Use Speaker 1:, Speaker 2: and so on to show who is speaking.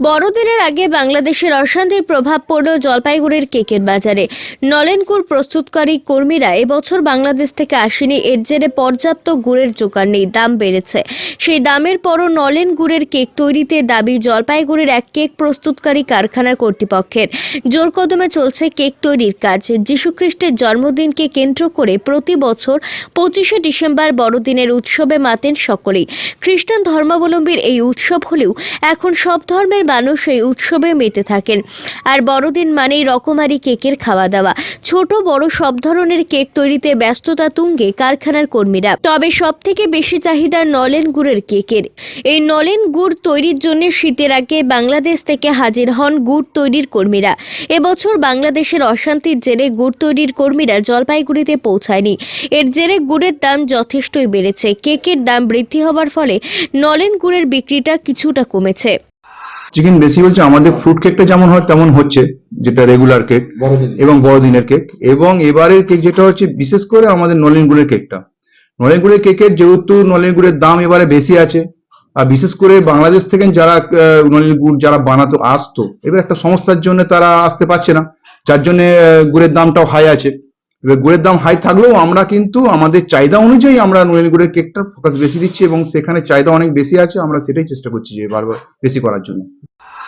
Speaker 1: বড়দিনের আগে বাংলাদেশের অশান্তির প্রভাব পড়ল জলপাইগুড়ির কেকের বাজারে। নলেনকুর প্রস্তুতকারী কর্মীরা এবছর বাংলাদেশ থেকে আসেনি, এর জেরে পর্যাপ্ত গুড়ের জোগাড় নেই, দাম বেড়েছে। সেই দামের পরও নলেন গুড়ের কেক তৈরিতে দাবি জলপাইগুড়ির এক কেক প্রস্তুতকারী কারখানার কর্তৃপক্ষের। জোর কদমে চলছে কেক তৈরির কাজ। যীশুখ্রিস্টের জন্মদিনকে কেন্দ্র করে প্রতি বছর পঁচিশে ডিসেম্বর বড়দিনের উৎসবে মাতেন সকলেই। খ্রিস্টান ধর্মাবলম্বীর এই উৎসব হলেও এখন সব ধর্মের মানুষ এই উৎসবে মেতে থাকেন। আর বড়দিন মানেই রকমারি কেকের খাওয়া দাওয়া ছোট, বড় সব ধরনের কেক তৈরিতে ব্যস্ততা তুঙ্গে কারখানার কর্মীরা। তবে সব থেকে বেশি চাহিদা নলেন গুড়ের কেকের। এই নলেন গুড় তৈরির জন্য শীতের আগে বাংলাদেশ থেকে হাজির হন গুড় তৈরির কর্মীরা। এবছর বাংলাদেশের অশান্তির জেরে গুড় তৈরির কর্মীরা জলপাইগুড়িতে পৌঁছায়নি। এর জেরে গুড়ের দাম যথেষ্টই বেড়েছে। কেকের দাম বৃদ্ধি হওয়ার ফলে নলেন গুড়ের বিক্রিটা কিছুটা কমেছে।
Speaker 2: চিকেন বেশি বলছে আমাদের ফ্রুট কেকটা যেমন হয় তেমন হচ্ছে যেটা রেগুলার কেক এবং বড়দিনের কেক এবং এবারের কেক যেটা হচ্ছে বিশেষ করে আমাদের নলেন গুড়ের কেকটা নলেন গুড়ের কেকের যেহেতু নলেন গুড়ের দাম এবারে বেশি আছে আর বিশেষ করে বাংলাদেশ থেকে যারা নলেন গুড় যারা বানাতো আসতো এবার একটা সমস্যার জন্য তারা আসতে পারছে না। যার জন্য গুড়ের দামটাও হাই আছে। এবার গুড়ের দাম হাই থাকলেও আমরা কিন্তু আমাদের চাহিদা অনুযায়ী আমরা নলেন গুড়ের কেকটা ফোকাস বেশি দিচ্ছি এবং সেখানে চাহিদা অনেক বেশি আছে আমরা সেটাই চেষ্টা করছি যে বারবার বেশি করার জন্য।
Speaker 3: you